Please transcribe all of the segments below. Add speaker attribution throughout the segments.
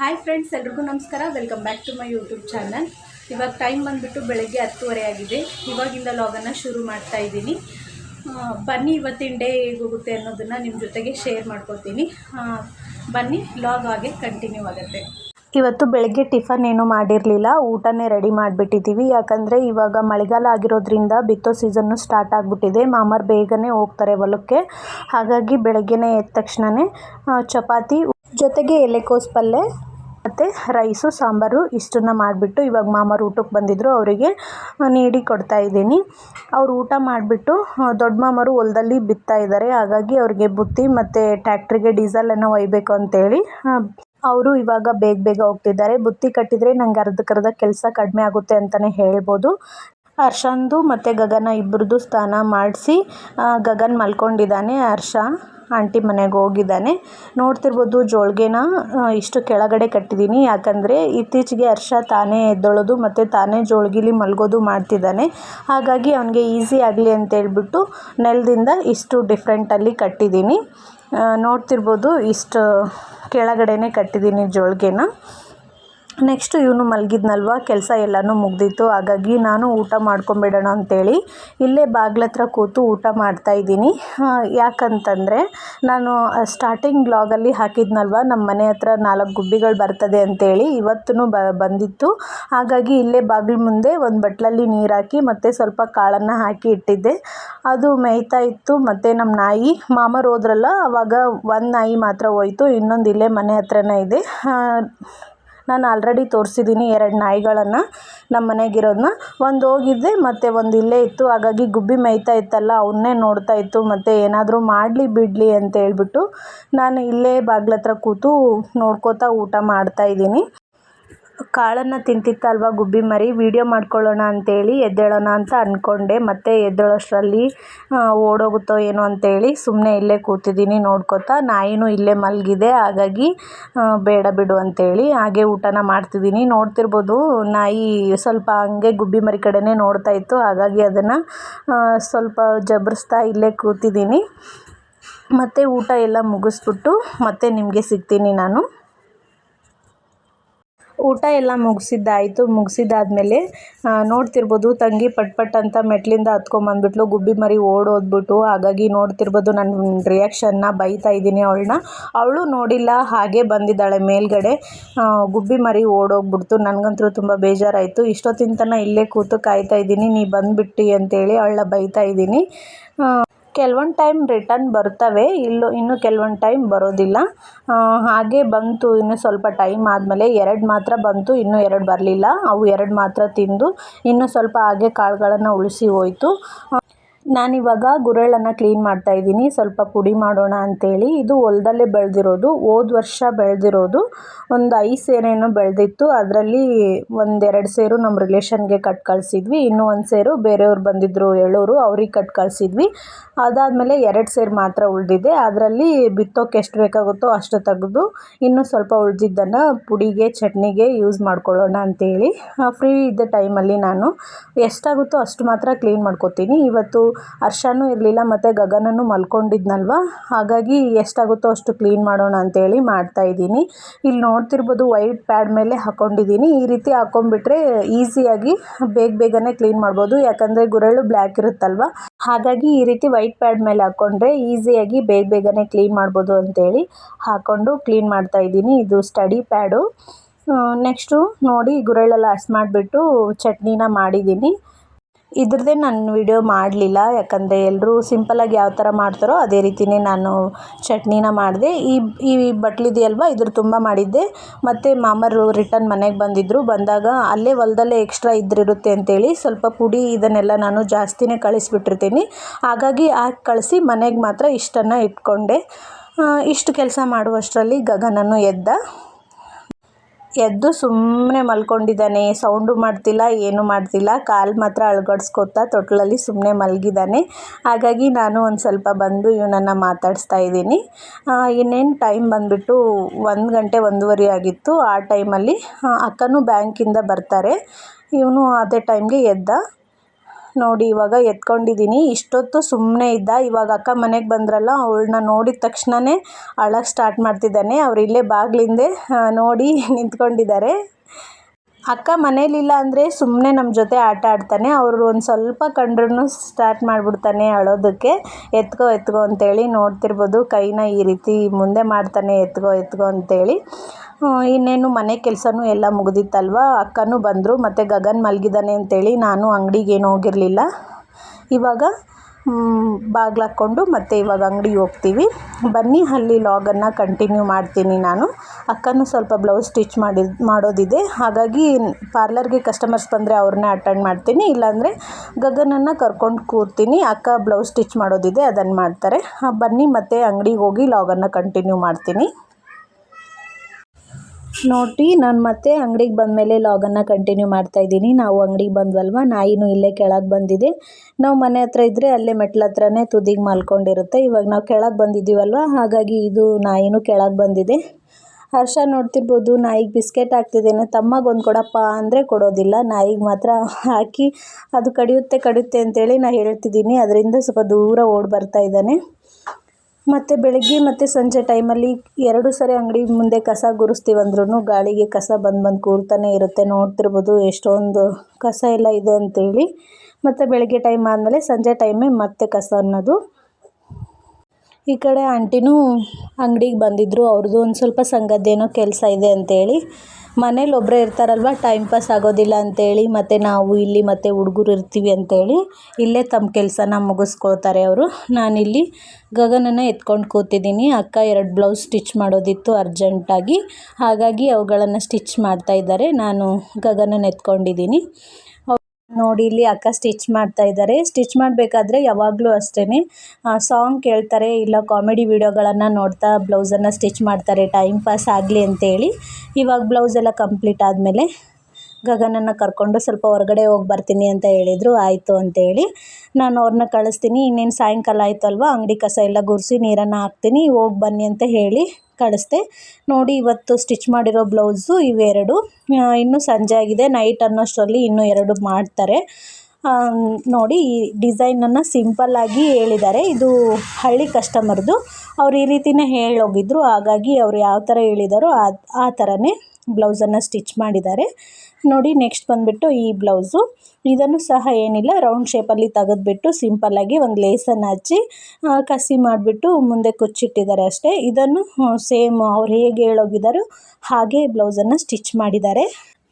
Speaker 1: Hi friends ಎಲ್ರಿಗೂ ನಮಸ್ಕಾರ. Welcome back to my YouTube channel ಇವಾಗ ಟೈಮ್ ಬಂದುಬಿಟ್ಟು ಬೆಳಗ್ಗೆ ಹತ್ತುವರೆ ಆಗಿದೆ. ಇವಾಗಿಂದ ಲಾಗನ್ನು ಶುರು ಮಾಡ್ತಾ ಇದ್ದೀನಿ. ಬನ್ನಿ ಇವತ್ತಿನ ಡೇ ಹೇಗೋಗುತ್ತೆ ಅನ್ನೋದನ್ನು ನಿಮ್ಮ ಜೊತೆಗೆ ಶೇರ್ ಮಾಡ್ಕೊತೀನಿ. ಬನ್ನಿ ಲಾಗ್ ಆಗಿ ಕಂಟಿನ್ಯೂ ಆಗುತ್ತೆ. ಇವತ್ತು ಬೆಳಗ್ಗೆ ಟಿಫನ್ ಏನು ಮಾಡಿರಲಿಲ್ಲ. ಊಟನೇ ರೆಡಿ ಮಾಡಿಬಿಟ್ಟಿದ್ದೀವಿ ಯಾಕಂದರೆ ಇವಾಗ ಮಳೆಗಾಲ ಆಗಿರೋದ್ರಿಂದ ಬಿತ್ತೋ ಸೀಸನ್ನು ಸ್ಟಾರ್ಟ್ ಆಗಿಬಿಟ್ಟಿದೆ. ಮಾಮರ್ ಬೇಗನೆ ಹೋಗ್ತಾರೆ ಹೊಲಕ್ಕೆ. ಹಾಗಾಗಿ ಬೆಳಗ್ಗೆನೇ ಎದ್ದ ತಕ್ಷಣವೇ ಚಪಾತಿ, ಜೊತೆಗೆ ಎಲೆಕೋಸು ಪಲ್ಯ ಮತ್ತು ರೈಸು, ಸಾಂಬಾರು ಇಷ್ಟನ್ನು ಮಾಡಿಬಿಟ್ಟು ಇವಾಗ ಮಾಮರು ಊಟಕ್ಕೆ ಬಂದಿದ್ದರು ಅವರಿಗೆ ನೀಡಿ ಕೊಡ್ತಾ ಇದ್ದೀನಿ. ಅವ್ರು ಊಟ ಮಾಡಿಬಿಟ್ಟು ದೊಡ್ಡ ಮಾಮರು ಹೊಲದಲ್ಲಿ ಬಿತ್ತಾ ಇದ್ದಾರೆ. ಹಾಗಾಗಿ ಅವ್ರಿಗೆ ಬುತ್ತಿ ಮತ್ತು ಟ್ಯಾಕ್ಟ್ರಿಗೆ ಡೀಸೆಲನ್ನು ಒಯ್ಯಬೇಕು ಅಂತೇಳಿ. ಅವರು ಇವಾಗ ಬೇಗ ಬೇಗ ಹೋಗ್ತಿದ್ದಾರೆ. ಬುತ್ತಿ ಕಟ್ಟಿದರೆ ನಂಗೆ ಅರ್ಧಕ್ಕರ್ಧ ಕೆಲಸ ಕಡಿಮೆ ಆಗುತ್ತೆ ಅಂತಲೇ ಹೇಳ್ಬೋದು. ಹರ್ಷಂದು ಮತ್ತು ಗಗನ ಇಬ್ಬರದ್ದು ಸ್ನಾನ ಮಾಡಿಸಿ ಗಗನ್ ಮಲ್ಕೊಂಡಿದ್ದಾನೆ, ಹರ್ಷ. ಆಂಟಿ ಮನೆಗೆ ಹೋಗಿದ್ದಾನೆ. ನೋಡ್ತಿರ್ಬೋದು ಜೋಳಿಗೆನ ಇಷ್ಟು ಕೆಳಗಡೆ ಕಟ್ಟಿದ್ದೀನಿ. ಯಾಕಂದರೆ ಇತ್ತೀಚೆಗೆ ಹರ್ಷ ತಾನೇ ಎದ್ದೊಳೋದು ಮತ್ತು ತಾನೇ ಜೋಳಿಗೆಲಿ ಮಲಗೋದು ಮಾಡ್ತಿದ್ದಾನೆ. ಹಾಗಾಗಿ ಅವನಿಗೆ ಈಸಿ ಆಗಲಿ ಅಂತೇಳ್ಬಿಟ್ಟು ನೆಲದಿಂದ ಇಷ್ಟು ಡಿಫ್ರೆಂಟಲ್ಲಿ ಕಟ್ಟಿದ್ದೀನಿ. ನೋಡ್ತಿರ್ಬೋದು ಇಷ್ಟು ಕೆಳಗಡೆನೇ ಕಟ್ಟಿದ್ದೀನಿ ಜೋಳಿಗೆನ. ನೆಕ್ಸ್ಟು ಇವನು ಮಲಗಿದ್ನಲ್ವ? ಕೆಲಸ ಎಲ್ಲನೂ ಮುಗ್ದಿತ್ತು. ಹಾಗಾಗಿ ನಾನು ಊಟ ಮಾಡ್ಕೊಂಬಿಡೋಣ ಅಂತೇಳಿ ಇಲ್ಲೇ ಬಾಗ್ಲತ್ರ ಕೂತು ಊಟ ಮಾಡ್ತಾಯಿದ್ದೀನಿ ಯಾಕಂತಂದರೆ ನಾನು ಸ್ಟಾರ್ಟಿಂಗ್ ಬ್ಲಾಗಲ್ಲಿ ಹಾಕಿದ್ನಲ್ವ? ನಮ್ಮ ಮನೆ ಹತ್ರ ನಾಲ್ಕು ಗುಬ್ಬಿಗಳು ಬರ್ತದೆ ಅಂತೇಳಿ ಇವತ್ತೂ ಬ, ಬಂದಿತ್ತು. ಹಾಗಾಗಿ ಇಲ್ಲೇ ಬಾಗಿಲು ಮುಂದೆ ಒಂದು ಬಟ್ಲಲ್ಲಿ ನೀರು ಹಾಕಿ ಮತ್ತು ಸ್ವಲ್ಪ ಕಾಳನ್ನು ಹಾಕಿ ಇಟ್ಟಿದ್ದೆ. ಅದು ಮೇಯ್ತಾ ಇತ್ತು. ಮತ್ತು ನಮ್ಮ ನಾಯಿ, ಮಾಮರು ಹೋದ್ರಲ್ಲ, ಅವಾಗ ಒಂದು ನಾಯಿ ಮಾತ್ರ ಹೋಯ್ತು. ಇನ್ನೊಂದು ಇಲ್ಲೇ ಮನೆ ಹತ್ರನೇ ಇದೆ. ನಾನು ಆಲ್ರೆಡಿ ತೋರಿಸಿದ್ದೀನಿ ಎರಡು ನಾಯಿಗಳನ್ನು ನಮ್ಮ ಮನೆಗಿರೋದನ್ನ ಒಂದು ಹೋಗಿದ್ದೆ ಮತ್ತು ಒಂದು ಇಲ್ಲೇ ಇತ್ತು. ಹಾಗಾಗಿ ಗುಬ್ಬಿ ಮೇಯ್ತಾ ಇತ್ತಲ್ಲ, ಅವನ್ನೇ ನೋಡ್ತಾ ಇತ್ತು. ಮತ್ತು ಏನಾದರೂ ಮಾಡಲಿ ಬಿಡಲಿ ಅಂತ ಹೇಳ್ಬಿಟ್ಟು ನಾನು ಇಲ್ಲೇ ಬಾಗ್ಲ ಹತ್ರ ಕೂತು ನೋಡ್ಕೋತಾ ಊಟ ಮಾಡ್ತಾಯಿದ್ದೀನಿ ಕಾಳನ್ನು ತಿಂತಿತ್ತಲ್ವ ಗುಬ್ಬಿ ಮರಿ? ವೀಡಿಯೋ ಮಾಡ್ಕೊಳ್ಳೋಣ ಅಂತೇಳಿ ಎದ್ದೇಳೋಣ ಅಂತ ಅಂದ್ಕೊಂಡೆ ಮತ್ತು ಎದ್ದೇಳೋಷ್ಟರಲ್ಲಿ ಓಡೋಗುತ್ತೋ ಏನೋ ಅಂತೇಳಿ ಸುಮ್ಮನೆ ಇಲ್ಲೇ ಕೂತಿದ್ದೀನಿ ನೋಡ್ಕೋತಾ. ನಾಯಿನೂ ಇಲ್ಲೇ ಮಲಗಿದೆ. ಹಾಗಾಗಿ ಬೇಡ ಬಿಡು ಅಂತೇಳಿ ಹಾಗೆ ಊಟನ ಮಾಡ್ತಿದ್ದೀನಿ. ನೋಡ್ತಿರ್ಬೋದು ನಾಯಿ ಸ್ವಲ್ಪ ಹಂಗೆ ಗುಬ್ಬಿ ಮರಿ ಕಡೆನೇ ನೋಡ್ತಾ ಇತ್ತು. ಹಾಗಾಗಿ ಅದನ್ನು ಸ್ವಲ್ಪ ಜಬರಿಸ್ತಾ ಇಲ್ಲೇ ಕೂತಿದ್ದೀನಿ. ಮತ್ತು ಊಟ ಎಲ್ಲ ಮುಗಿಸ್ಬಿಟ್ಟು ಮತ್ತೆ ನಿಮಗೆ ಸಿಗ್ತೀನಿ ನಾನು. ಊಟ ಎಲ್ಲ ಮುಗಿಸಿದ್ದಾಯಿತು. ಮುಗಿಸಿದ್ದಾದ್ಮೇಲೆ ನೋಡ್ತಿರ್ಬೋದು ತಂಗಿ ಪಟ್ ಪಟ್ ಅಂತ ಮೆಟ್ಲಿಂದ ಹತ್ಕೊಂಬಂದ್ಬಿಟ್ಲು ಗುಬ್ಬಿ ಮರಿ ಓಡೋದ್ಬಿಟ್ಟು. ಹಾಗಾಗಿ ನೋಡ್ತಿರ್ಬೋದು ನನ್ನ ರಿಯಾಕ್ಷನ್ನ ಬೈತಾ ಇದ್ದೀನಿ ಅವಳನ್ನ. ಅವಳು ನೋಡಿಲ್ಲ, ಹಾಗೆ ಬಂದಿದ್ದಾಳೆ ಮೇಲ್ಗಡೆ. ಗುಬ್ಬಿ ಮರಿ ಓಡೋಗ್ಬಿಡ್ತು. ನನಗಂತೂ ತುಂಬ ಬೇಜಾರಾಯಿತು. ಇಷ್ಟೊತ್ತಿನ ತನಕ ಇಲ್ಲೇ ಕೂತು ಕಾಯ್ತಾ ಇದ್ದೀನಿ. ನೀ ಬಂದುಬಿಟ್ಟು ಅಂತೇಳಿ ಅವಳನ್ನ ಬೈತಾ ಇದ್ದೀನಿ. ಕೆಲವೊಂದು ಟೈಮ್ ರಿಟರ್ನ್ ಬರ್ತವೆ. ಇಲ್ಲೂ ಇನ್ನು ಕೆಲವೊಂದು ಟೈಮ್ ಬರೋದಿಲ್ಲ. ಹಾಗೆ ಬಂತು ಇನ್ನು ಸ್ವಲ್ಪ ಟೈಮ್ ಆದಮೇಲೆ ಎರಡು ಮಾತ್ರ ಬಂತು, ಇನ್ನೂ ಎರಡು ಬರಲಿಲ್ಲ. ಅವು ಎರಡು ಮಾತ್ರ ತಿಂದು, ಇನ್ನು ಸ್ವಲ್ಪ ಹಾಗೆ ಕಾಳುಗಳನ್ನು ಉಳಿಸಿ ಹೋಯಿತು. ನಾನಿವಾಗ ಗುರೆಳ್ಳನ್ನು ಕ್ಲೀನ್ ಮಾಡ್ತಾ ಇದ್ದೀನಿ. ಸ್ವಲ್ಪ ಪುಡಿ ಮಾಡೋಣ ಅಂತೇಳಿ. ಇದು ಹೊಲದಲ್ಲೇ ಬೆಳೆದಿರೋದು. ಹೋದ ವರ್ಷ ಬೆಳೆದಿರೋದು. ಒಂದು ಐದು ಸೇರೇನೋ ಬೆಳೆದಿತ್ತು. ಅದರಲ್ಲಿ ಒಂದೆರಡು ಸೇರು ನಮ್ಮ ರಿಲೇಷನ್ಗೆ ಕಟ್ ಕಳಿಸಿದ್ವಿ. ಇನ್ನೂ ಒಂದು ಸೇರು ಬೇರೆಯವ್ರು ಬಂದಿದ್ದರು ಎಳ್ಳೂರು ಅವ್ರಿಗೆ ಕಟ್ ಕಳಿಸಿದ್ವಿ. ಅದಾದಮೇಲೆ ಎರಡು ಸೇರು ಮಾತ್ರ ಉಳಿದಿದೆ. ಅದರಲ್ಲಿ ಬಿತ್ತೋಕೆ ಎಷ್ಟು ಬೇಕಾಗುತ್ತೋ ಅಷ್ಟು ತೆಗೆದು, ಇನ್ನೂ ಸ್ವಲ್ಪ ಉಳಿದಿದ್ದನ್ನು ಪುಡಿಗೆ, ಚಟ್ನಿಗೆ ಯೂಸ್ ಮಾಡ್ಕೊಳ್ಳೋಣ ಅಂತೇಳಿ. ಫ್ರೀ ಇದ್ದ ಟೈಮಲ್ಲಿ ನಾನು ಎಷ್ಟಾಗುತ್ತೋ ಅಷ್ಟು ಮಾತ್ರ ಕ್ಲೀನ್ ಮಾಡ್ಕೊತೀನಿ. ಇವತ್ತು ಹರ್ಷನೂ ಇರಲಿಲ್ಲ, ಮತ್ತು ಗಗನನೂ ಮಲ್ಕೊಂಡಿದ್ನಲ್ವ? ಹಾಗಾಗಿ ಎಷ್ಟಾಗುತ್ತೋ ಅಷ್ಟು ಕ್ಲೀನ್ ಮಾಡೋಣ ಅಂತೇಳಿ ಮಾಡ್ತಾ ಇದ್ದೀನಿ. ಇಲ್ಲಿ ನೋಡ್ತಿರ್ಬೋದು ವೈಟ್ ಪ್ಯಾಡ್ ಮೇಲೆ ಹಾಕ್ಕೊಂಡಿದ್ದೀನಿ ಈ ರೀತಿ ಹಾಕೊಂಡ್ಬಿಟ್ರೆ ಈಸಿಯಾಗಿ ಬೇಗ ಬೇಗನೆ ಕ್ಲೀನ್ ಮಾಡ್ಬೋದು. ಯಾಕಂದರೆ ಗುರಳು ಬ್ಲ್ಯಾಕ್ ಇರುತ್ತಲ್ವ? ಹಾಗಾಗಿ ಈ ರೀತಿ ವೈಟ್ ಪ್ಯಾಡ್ ಮೇಲೆ ಹಾಕ್ಕೊಂಡ್ರೆ ಈಸಿಯಾಗಿ ಬೇಗ ಬೇಗನೆ ಕ್ಲೀನ್ ಮಾಡ್ಬೋದು ಅಂತೇಳಿ ಹಾಕ್ಕೊಂಡು ಕ್ಲೀನ್ ಮಾಡ್ತಾ ಇದ್ದೀನಿ. ಇದು ಸ್ಟಡಿ ಪ್ಯಾಡು. ನೆಕ್ಸ್ಟು ನೋಡಿ ಗುರಳೆಲ್ಲ ಹಸ್ ಮಾಡಿಬಿಟ್ಟು ಚಟ್ನಿನ ಮಾಡಿದ್ದೀನಿ. ಇದ್ರದ್ದೇ ನಾನು ವಿಡಿಯೋ ಮಾಡಲಿಲ್ಲ. ಯಾಕಂದರೆ ಎಲ್ಲರೂ ಸಿಂಪಲಾಗಿ ಯಾವ ಥರ ಮಾಡ್ತಾರೋ ಅದೇ ರೀತಿಯೇ ನಾನು ಚಟ್ನಿನ ಮಾಡಿದೆ. ಈ ಈ ಬಟ್ಲಿದೆಯಲ್ವ ಇದ್ರ ತುಂಬ ಮಾಡಿದ್ದೆ. ಮತ್ತು ಮಾಮರು ರಿಟರ್ನ್ ಮನೆಗೆ ಬಂದಿದ್ದರು ಬಂದಾಗ ಅಲ್ಲೇ ಹೊಲದಲ್ಲೇ ಎಕ್ಸ್ಟ್ರಾ ಇದ್ರಿರುತ್ತೆ ಅಂತೇಳಿ ಸ್ವಲ್ಪ ಪುಡಿ ಇದನ್ನೆಲ್ಲ ನಾನು ಜಾಸ್ತಿನೇ ಕಳಿಸ್ಬಿಟ್ಟಿರ್ತೀನಿ. ಹಾಗಾಗಿ ಹಾಕಿ ಕಳಿಸಿ ಮನೆಗೆ ಮಾತ್ರ ಇಷ್ಟನ್ನು ಇಟ್ಕೊಂಡೆ. ಆ, ಇಷ್ಟು ಕೆಲಸ ಮಾಡುವಷ್ಟರಲ್ಲಿ ಗಗನನು ಎದ್ದ. ಎದ್ದು ಸುಮ್ಮನೆ ಮಲ್ಕೊಂಡಿದ್ದಾನೆ. ಸೌಂಡು ಮಾಡ್ತಿಲ್ಲ, ಏನೂ ಮಾಡ್ತಿಲ್ಲ. ಕಾಲು ಮಾತ್ರ ಅಳ್ಗಡ್ಸ್ಕೊತಾ ತೊಟ್ಲಲ್ಲಿ ಸುಮ್ಮನೆ ಮಲಗಿದ್ದಾನೆ. ಹಾಗಾಗಿ ನಾನು ಒಂದು ಸ್ವಲ್ಪ ಬಂದು ಇವನನ್ನು ಮಾತಾಡಿಸ್ತಾ ಇದ್ದೀನಿ. ಇನ್ನೇನು ಟೈಮ್ ಬಂದುಬಿಟ್ಟು ಒಂದು ಗಂಟೆ ಒಂದೂವರೆ ಆಗಿತ್ತು. ಆ ಟೈಮಲ್ಲಿ ಅಕ್ಕನೂ ಬ್ಯಾಂಕಿಂದ ಬರ್ತಾರೆ. ಇವನು ಅದೇ ಟೈಮ್ಗೆ ಎದ್ದ. ನೋಡಿ ಇವಾಗ ಎತ್ಕೊಂಡಿದ್ದೀನಿ. ಇಷ್ಟೊತ್ತು ಸುಮ್ಮನೆ ಇದ್ದ. ಇವಾಗ ಅಕ್ಕ ಮನೆಗೆ ಬಂದ್ರಲ್ಲ, ಅವಳನ್ನ ನೋಡಿದ ತಕ್ಷಣವೇ ಅಳಕ್ಕೆ ಸ್ಟಾರ್ಟ್ ಮಾಡ್ತಿದ್ದಾನೆ. ಅವ್ರು ಇಲ್ಲೇ ಬಾಗಿಲಿಂದೆ ನೋಡಿ ನಿಂತ್ಕೊಂಡಿದ್ದಾರೆ. ಅಕ್ಕ ಮನೇಲಿಲ್ಲ ಅಂದರೆ ಸುಮ್ಮನೆ ನಮ್ಮ ಜೊತೆ ಆಟ ಆಡ್ತಾನೆ. ಅವರು ಒಂದು ಸ್ವಲ್ಪ ಕಂಡ್ರೂ ಸ್ಟಾರ್ಟ್ ಮಾಡಿಬಿಡ್ತಾನೆ ಅಳೋದಕ್ಕೆ. ಎತ್ಕೋ ಎತ್ಕೋ ಅಂತೇಳಿ ನೋಡ್ತಿರ್ಬೋದು. ಕೈನ ಈ ರೀತಿ ಮುಂದೆ ಮಾಡ್ತಾನೆ, ಎತ್ಕೋ ಎತ್ಕೋ ಅಂತೇಳಿ. ಇನ್ನೇನು ಮನೆ ಕೆಲಸನೂ ಎಲ್ಲ ಮುಗಿದಿತ್ತಲ್ವ? ಅಕ್ಕನೂ ಬಂದರು, ಮತ್ತು ಗಗನ್ ಮಲಗಿದ್ದಾನೆ ಅಂತೇಳಿ ನಾನು ಅಂಗಡಿಗೇನು ಹೋಗಿರಲಿಲ್ಲ. ಇವಾಗ ಬಾಗ್ಲು ಹಾಕ್ಕೊಂಡು ಮತ್ತೆ ಇವಾಗ ಅಂಗಡಿಗೆ ಹೋಗ್ತೀವಿ. ಬನ್ನಿ, ಅಲ್ಲಿ ಲಾಗನ್ನು ಕಂಟಿನ್ಯೂ ಮಾಡ್ತೀನಿ ನಾನು. ಅಕ್ಕನೂ ಸ್ವಲ್ಪ ಬ್ಲೌಸ್ ಸ್ಟಿಚ್ ಮಾಡಿ ಮಾಡೋದಿದೆ. ಹಾಗಾಗಿ ಪಾರ್ಲರ್ಗೆ ಕಸ್ಟಮರ್ಸ್ ಬಂದರೆ ಅವ್ರನ್ನೇ ಅಟೆಂಡ್ ಮಾಡ್ತೀನಿ. ಇಲ್ಲಾಂದರೆ ಗಗನನ್ನು ಕರ್ಕೊಂಡು ಕೂರ್ತೀನಿ. ಅಕ್ಕ ಬ್ಲೌಸ್ ಸ್ಟಿಚ್ ಮಾಡೋದಿದೆ ಅದನ್ನು ಮಾಡ್ತಾರೆ. ಬನ್ನಿ, ಮತ್ತೆ ಅಂಗಡಿಗೆ ಹೋಗಿ ಲಾಗನ್ನು ಕಂಟಿನ್ಯೂ ಮಾಡ್ತೀನಿ. ನೋಡಿ, ನಾನು ಮತ್ತೆ ಅಂಗಡಿಗೆ ಬಂದಮೇಲೆ ಲಾಗನ್ನು ಕಂಟಿನ್ಯೂ ಮಾಡ್ತಾ ಇದ್ದೀನಿ. ನಾವು ಅಂಗಡಿಗೆ ಬಂದ್ವಲ್ವ? ನಾಯಿನೂ ಇಲ್ಲೇ ಕೆಳಗೆ ಬಂದಿದೆ. ನಾವು ಮನೆ ಹತ್ರ ಇದ್ದರೆ ಅಲ್ಲೇ ಮೆಟ್ಲ ಹತ್ರನೇ ತುದಿಗೆ ಮಲ್ಕೊಂಡಿರುತ್ತೆ. ಇವಾಗ ನಾವು ಕೆಳಗೆ ಬಂದಿದ್ದೀವಲ್ವ? ಹಾಗಾಗಿ ಇದು ನಾಯಿನೂ ಕೆಳಗೆ ಬಂದಿದೆ. ಹರ್ಷ ನೋಡ್ತಿರ್ಬೋದು, ನಾಯಿಗೆ ಬಿಸ್ಕೆಟ್ ಹಾಕ್ತಿದ್ದೇನೆ. ತಮ್ಮಗೆ ಒಂದು ಕೊಡಪ್ಪ ಅಂದರೆ ಕೊಡೋದಿಲ್ಲ. ನಾಯಿಗೆ ಮಾತ್ರ ಹಾಕಿ ಅದು ಕಡಿಯುತ್ತೆ ಕಡಿಯುತ್ತೆ ಅಂತೇಳಿ ನಾನು ಹೇಳ್ತಿದ್ದೀನಿ. ಅದರಿಂದ ಸ್ವಲ್ಪ ದೂರ ಓಡಿ ಬರ್ತಾ ಇದ್ದಾನೆ. ಮತ್ತು ಬೆಳಗ್ಗೆ ಮತ್ತು ಸಂಜೆ ಟೈಮಲ್ಲಿ ಎರಡು ಸರಿ ಅಂಗಡಿ ಮುಂದೆ ಕಸ ಗುಡಿಸ್ತೀವಂದ್ರೂ ಗಾಳಿಗೆ ಕಸ ಬಂದು ಬಂದು ಕೂರ್ತಾನೆ ಇರುತ್ತೆ. ನೋಡ್ತಿರ್ಬೋದು ಎಷ್ಟೊಂದು ಕಸ ಎಲ್ಲ ಇದೆ ಅಂತೇಳಿ. ಮತ್ತು ಬೆಳಗ್ಗೆ ಟೈಮ್ ಆದಮೇಲೆ ಸಂಜೆ ಟೈಮೇ ಮತ್ತೆ ಕಸ ಅನ್ನೋದು. ಈ ಕಡೆ ಆಂಟಿನೂ ಅಂಗಡಿಗೆ ಬಂದಿದ್ದರು ಅವ್ರದ್ದು ಒಂದು ಸ್ವಲ್ಪ ಸಂಘದ್ದೇನೋ ಕೆಲಸ ಇದೆ ಅಂತೇಳಿ. ಮನೇಲಿ ಒಬ್ಬರೇ ಇರ್ತಾರಲ್ವ ಟೈಮ್ ಪಾಸ್ ಆಗೋದಿಲ್ಲ ಅಂತೇಳಿ, ಮತ್ತು ನಾವು ಇಲ್ಲಿ ಮತ್ತು ಹುಡುಗರು ಇರ್ತೀವಿ ಅಂತೇಳಿ ಇಲ್ಲೇ ತಮ್ಮ ಕೆಲಸನ ಮುಗಿಸ್ಕೊಳ್ತಾರೆ ಅವರು. ನಾನಿಲ್ಲಿ ಗಗನನ ಎತ್ಕೊಂಡು ಕೂತಿದ್ದೀನಿ. ಅಕ್ಕ ಎರಡು ಬ್ಲೌಸ್ ಸ್ಟಿಚ್ ಮಾಡೋದಿತ್ತು ಅರ್ಜೆಂಟಾಗಿ. ಹಾಗಾಗಿ ಅವುಗಳನ್ನು ಸ್ಟಿಚ್ ಮಾಡ್ತಾ ಇದ್ದಾರೆ. ನಾನು ಗಗನನ ಎತ್ಕೊಂಡಿದ್ದೀನಿ. ನೋಡಿ ಇಲ್ಲಿ ಅಕ್ಕ ಸ್ಟಿಚ್ ಮಾಡ್ತಾ ಇದ್ದಾರೆ. ಸ್ಟಿಚ್ ಮಾಡಬೇಕಾದ್ರೆ ಯಾವಾಗಲೂ ಅಷ್ಟೇ ಸಾಂಗ್ ಕೇಳ್ತಾರೆ ಇಲ್ಲ ಕಾಮಿಡಿ ವಿಡಿಯೋಗಳನ್ನು ನೋಡ್ತಾ ಬ್ಲೌಸನ್ನು ಸ್ಟಿಚ್ ಮಾಡ್ತಾರೆ, ಟೈಮ್ ಪಾಸ್ ಆಗಲಿ ಅಂತೇಳಿ. ಇವಾಗ ಬ್ಲೌಸ್ ಎಲ್ಲ ಕಂಪ್ಲೀಟ್ ಆದಮೇಲೆ ಗಗನನ್ನು ಕರ್ಕೊಂಡು ಸ್ವಲ್ಪ ಹೊರಗಡೆ ಹೋಗಿ ಬರ್ತೀನಿ ಅಂತ ಹೇಳಿದರು, ಆಯಿತು ಅಂತೇಳಿ. ನಾನು ಅವ್ರನ್ನ ಕಳಿಸ್ತೀನಿ, ಇನ್ನೇನು ಸಾಯಂಕಾಲ ಆಯಿತು ಅಲ್ವಾ ಅಂಗಡಿ ಕಸ ಎಲ್ಲ ಗುಡಿಸಿ ನೀರನ್ನು ಹಾಕ್ತೀನಿ, ಹೋಗಿ ಬನ್ನಿ ಅಂತ ಹೇಳಿ. ಕಳಿಸ್ದೆ ನೋಡಿ, ಇವತ್ತು ಸ್ಟಿಚ್ ಮಾಡಿರೋ ಬ್ಲೌಸು ಇವೆರಡು. ಇನ್ನೂ ಸಂಜೆ ಆಗಿದೆ. ನೈಟ್ ಅನ್ನೋಷ್ಟರಲ್ಲಿ ಇನ್ನೂ ಎರಡು ಮಾಡ್ತಾರೆ. ನೋಡಿ, ಈ ಡಿಸೈನನ್ನು ಸಿಂಪಲ್ಲಾಗಿ ಹೇಳಿದ್ದಾರೆ. ಇದು ಹಳ್ಳಿ ಕಸ್ಟಮರ್ದು. ಅವ್ರು ಈ ರೀತಿಯೇ ಹೇಳೋಗಿದ್ರು. ಹಾಗಾಗಿ ಅವ್ರು ಯಾವ ಥರ ಹೇಳಿದಾರೋ ಆ ಆ ಥರನೇ ಬ್ಲೌಸನ್ನು ಸ್ಟಿಚ್ ಮಾಡಿದ್ದಾರೆ. ನೋಡಿ, ನೆಕ್ಸ್ಟ್ ಬಂದುಬಿಟ್ಟು ಈ ಬ್ಲೌಸು. ಇದನ್ನು ಸಹ ಏನಿಲ್ಲ, ರೌಂಡ್ ಶೇಪಲ್ಲಿ ತೆಗೆದುಬಿಟ್ಟು ಸಿಂಪಲ್ಲಾಗಿ ಒಂದು ಲೇಸನ್ನು ಹಚ್ಚಿ ಕಸಿ ಮಾಡಿಬಿಟ್ಟು ಮುಂದೆ ಕುಚ್ಚಿಟ್ಟಿದ್ದಾರೆ ಅಷ್ಟೇ. ಇದನ್ನು ಸೇಮ್ ಅವ್ರು ಹೇಗೆ ಹೇಳೋಗಿದ್ದಾರೋ ಹಾಗೆ ಬ್ಲೌಸನ್ನು ಸ್ಟಿಚ್ ಮಾಡಿದ್ದಾರೆ.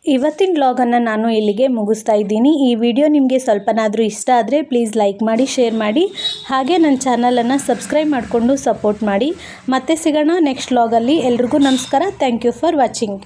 Speaker 1: ಇವತ್ತಿನ ಬ್ಲಾಗನ್ನು ನಾನು ಇಲ್ಲಿಗೆ ಮುಗಿಸ್ತಾ ಇದ್ದೀನಿ. ಈ ವಿಡಿಯೋ ನಿಮಗೆ ಸ್ವಲ್ಪನಾದರೂ ಇಷ್ಟ ಆದರೆ ಪ್ಲೀಸ್ ಲೈಕ್ ಮಾಡಿ, ಶೇರ್ ಮಾಡಿ. ಹಾಗೆ ನನ್ನ ಚಾನಲನ್ನು ಸಬ್ಸ್ಕ್ರೈಬ್ ಮಾಡಿಕೊಂಡು ಸಪೋರ್ಟ್ ಮಾಡಿ. ಮತ್ತೆ ಸಿಗೋಣ ನೆಕ್ಸ್ಟ್ ಬ್ಲಾಗಲ್ಲಿ ಎಲ್ರಿಗೂ ನಮಸ್ಕಾರ. Thank you for watching.